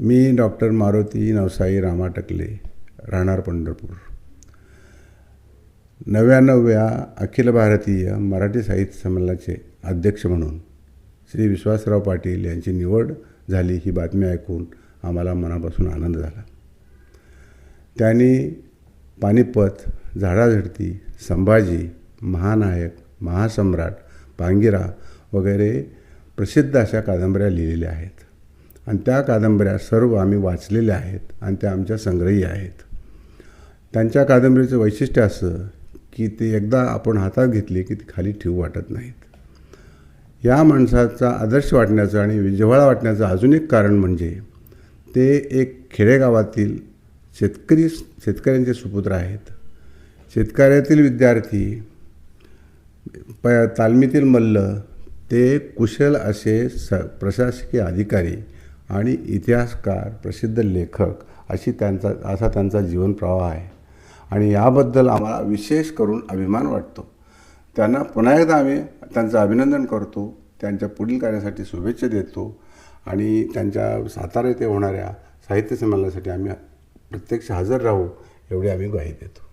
मी doctor Maruti Navsai Rama Takle राहणार पंढरपूर. नव्याण्णव्या अखिल भारतीय मराठी साहित्य संमेलनाचे अध्यक्ष म्हणून श्री विश्वासराव पाटील यांची निवड झाली ही बातमी ऐकून आम्हाला मनापासून आनंद झाला. त्यांनी पानिपत झाडाझडती संभाजी महानायक महासम्राट पांगिरा वगैरे प्रसिद्ध अशा कादंबऱ्या लिहिलेल्या आहेत. आणि त्या कादंबऱ्या सर्व आम्ही वाचलेल्या आहेत आणि त्या आमच्या संग्रही आहेत. त्यांच्या कादंबरीचं वैशिष्ट्य असं की ते एकदा आपण हातात घेतली की ती खाली ठेवू वाटत नाहीत. या माणसाचा आदर्श वाटण्याचं आणि जिव्हाळा वाटण्याचं अजून एक कारण म्हणजे ते एक खेडेगावातील शेतकरी शेतकऱ्यांचे सुपुत्र आहेत. शेतकऱ्यातील विद्यार्थी प तालमीतील मल्ल ते कुशल असे स प्रशासकीय अधिकारी आणि इतिहासकार प्रसिद्ध लेखक अशी त्यांचा असा त्यांचा जीवन प्रवाह आहे. आणि याबद्दल आम्हाला विशेष करून अभिमान वाटतो. त्यांना पुन्हा एकदा आम्ही त्यांचं अभिनंदन करतो त्यांच्या पुढील कार्यासाठी शुभेच्छा देतो आणि त्यांच्या सातारा येथे होणाऱ्या साहित्य संमेलनासाठी आम्ही प्रत्यक्ष हजर राहू एवढी आम्ही ग्वाही देतो.